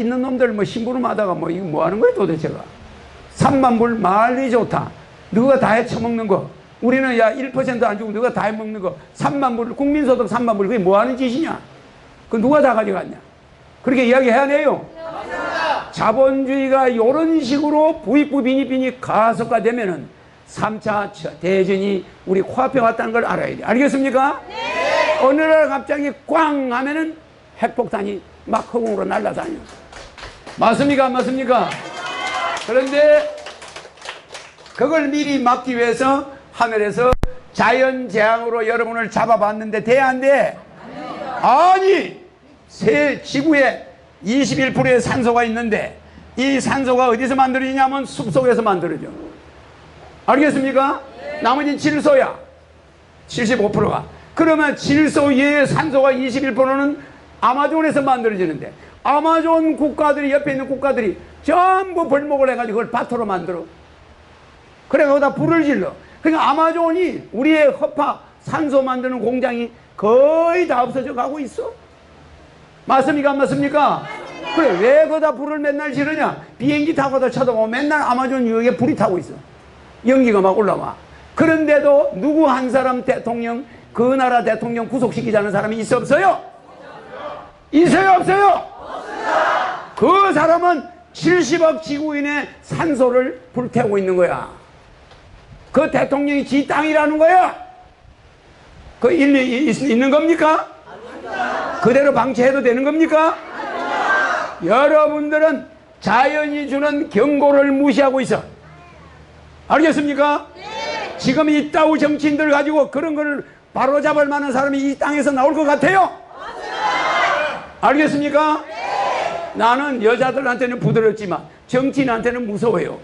있는 놈들 뭐 심부름 하다가 뭐 이거 뭐 하는 거야 도대체가 3만 불 말이 좋다 누가 다 해쳐먹는 거 우리는 야 1%안 주고 누가 다 해먹는 거 3만 불 국민소득 3만 불 그게 뭐 하는 짓이냐 그 누가 다 가져갔냐 그렇게 이야기해야 돼요 자본주의가 이런 식으로 부익부 빈익빈익 가속화되면은 3차 대전이 우리 코앞에 왔다는 걸 알아야 돼. 알겠습니까? 네. 어느 날 갑자기 꽝 하면은 핵폭탄이 막 허공으로 날아다녀. 맞습니까? 안 맞습니까? 그런데 그걸 미리 막기 위해서 하늘에서 자연 재앙으로 여러분을 잡아봤는데 돼 안 돼? 아니 새 지구에 21%의 산소가 있는데 이 산소가 어디서 만들어지냐면 숲속에서 만들어져. 알겠습니까? 나머지는 질소야. 75%가. 그러면 질소 외에 산소가 21%는 아마존에서 만들어지는데 아마존 국가들이 옆에 있는 국가들이 전부 벌목을 해가지고 그걸 밭으로 만들어. 그래 거기다 불을 질러. 그러니까 아마존이 우리의 허파 산소 만드는 공장이 거의 다 없어져 가고 있어. 맞습니까? 안 맞습니까? 그래 왜 거기다 불을 맨날 지르냐? 비행기 타고도 쳐다보면 맨날 아마존 유역에 불이 타고 있어. 연기가 막 올라와. 그런데도 누구 한 사람 대통령 그 나라 대통령 구속시키자는 사람이 있어 없어요? 있어요 없어요? 그 사람은 70억 지구인의 산소를 불태우고 있는 거야. 그 대통령이 지 땅이라는 거야. 그 일리 있- 있는 겁니까? 그대로 방치해도 되는 겁니까? 여러분들은 자연이 주는 경고를 무시하고 있어. 알겠습니까? 지금 이 따우 정치인들 가지고 그런 거를 바로잡을 만한 사람이 이 땅에서 나올 것 같아요? 알겠습니까? 나는 여자들한테는 부드럽지만 정치인한테는 무서워요.